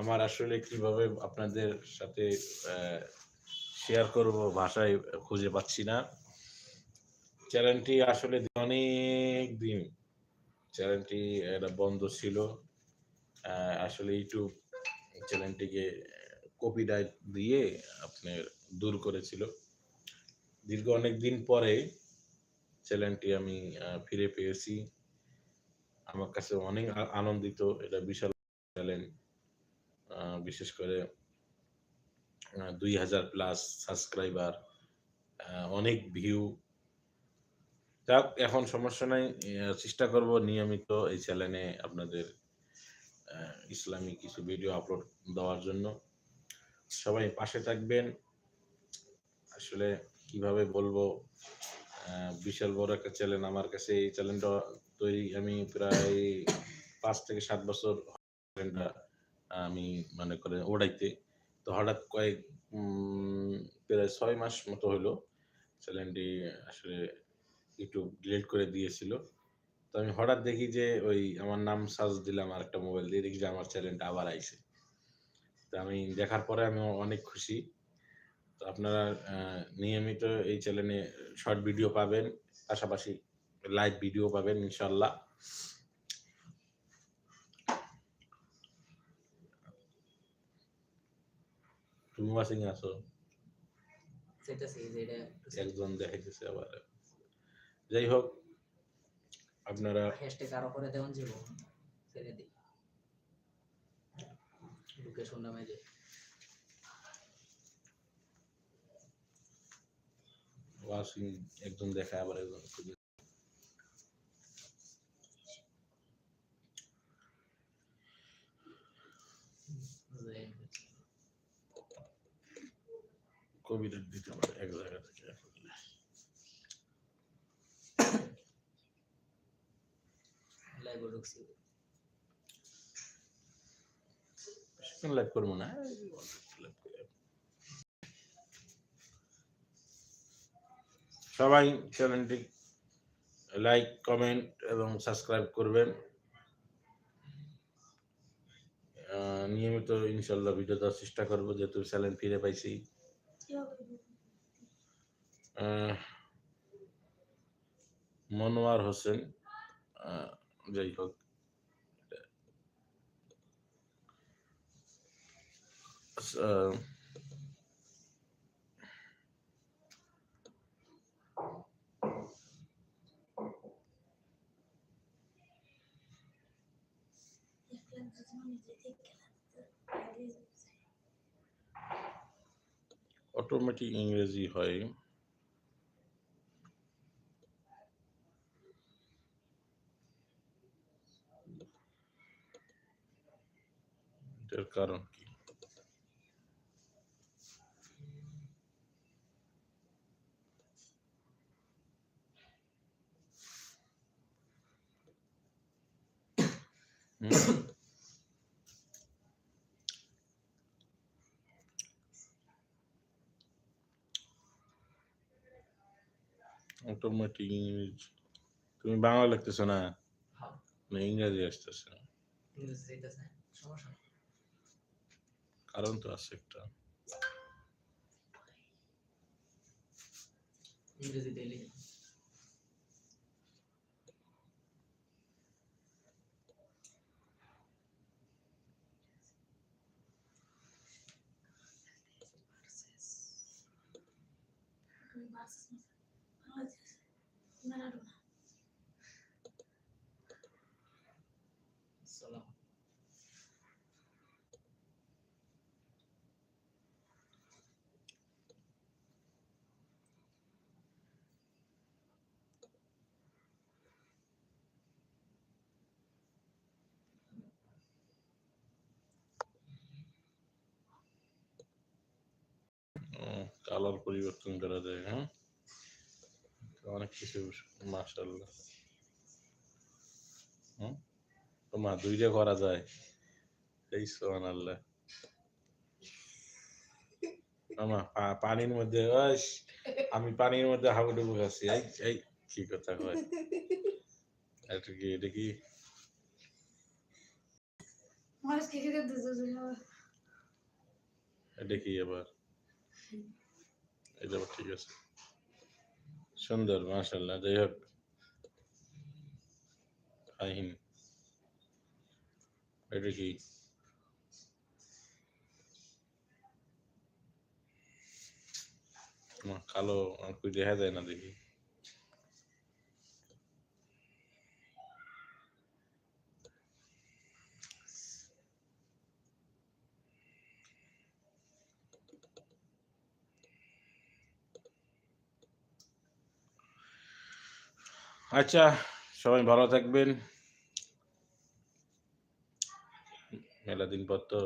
আমার আসলে কীভাবে আপনাদের সাথে শেয়ার করব ভাষায় খুঁজে পাচ্ছি না। চ্যানেলটি আসলে অনেক দিন, চ্যানেলটি এটা বন্ধ ছিল। আসলে ইউটিউব চ্যানেলটিকে কপিরাইট দিয়ে আপনার দূর করেছিল। দীর্ঘ অনেক দিন পরে চ্যানেলটি আমি ফিরে পেয়েছি। আমার কাছে অনেক আনন্দিত, এটা বিশাল চ্যানেল বিশেষ করে দুই হাজার প্লাস সাবস্ক্রাইবার অনেক ভিউ। যাক এখন সমস্যা নাই চেষ্টা করব নিয়মিত এই চ্যানেলে আপনাদের আহ, ইসলামিক কিছু ভিডিও আপলোড দেওয়ার জন্য। সবাই পাশে থাকবেন। আসলে কীভাবে বলব বিশাল বড় একটা চ্যানেল আমার কাছে এই চ্যানেলটা তৈরি আমি প্রায় পাঁচ থেকে সাত বছর আমি মনে করে ওড়াইতে। তো হঠাৎ কয়েক প্রায় ছয় মাস মতো হলো চ্যানেলটি আসলে ইউটিউব ডিলিট করে দিয়েছিল। তো আমি হঠাৎ দেখি যে ওই আমার নাম সার্চ দিলাম আর একটা মোবাইল দিয়ে দেখি যে আমার চ্যানেলটা আবার আইছে। তো আমি দেখার পরে আমি অনেক খুশি। তো আপনারা নিয়মিত এই চ্যানেলে শর্ট ভিডিও পাবেন, পাশাপাশি লাইভ ভিডিও পাবেন ইনশাল্লাহ। তুমি ওয়াশিং আছো একজন দেখাইতেছে আবার যাই হোক আপনারা হ্যাশট্যাগ আরও করে দেওয়ান যাব ছেড়ে দিই লোকেশন নামে যে একজন দেখায় আবার একজন খুঁজে যে কবিতা দিতে পারে এক জায়গা থেকে লাইভ করব না সবাই চ্যানেলটি লাইক কমেন্ট এবং সাবস্ক্রাইব করবেন। আহ, নিয়মিত ইনশাল্লাহ ভিডিও দেওয়ার চেষ্টা করব যেহেতু চ্যানেল ফিরে পাইছি। মনোয়ার হোসেন আহ, যাই হোক আহ, অটোমেটিক ইংরেজি হয় এটার কারণ কি হুম? অটোমেটিক ইংরেজি তুমি বাংলা লিখতেছো না না ইংরেজি আসতেছে কারণ তো আছে একটা ইংরেজি দিলে সালাম কালার পরিবর্তন করা যায় হ্যাঁ অনেক কিছু মাশাল্লাহ হুম? তোমার দুইটা করা যায়। এই সোহান আল্লাহ আমা পানির মধ্যে আমি পানির মধ্যে হাবুডুবু খাচ্ছি। এই এই কি কথা কয়? এটা কি এটা কি? এটা কি আবার? এটা আবার ঠিক আছে। সুন্দর মাশাল্লাহ যাই হোক ফাহিম এটা কি? কালো দেখা যায় না দেখি। আচ্ছা সবাই ভালো থাকবেন। মেলা দিন পর তো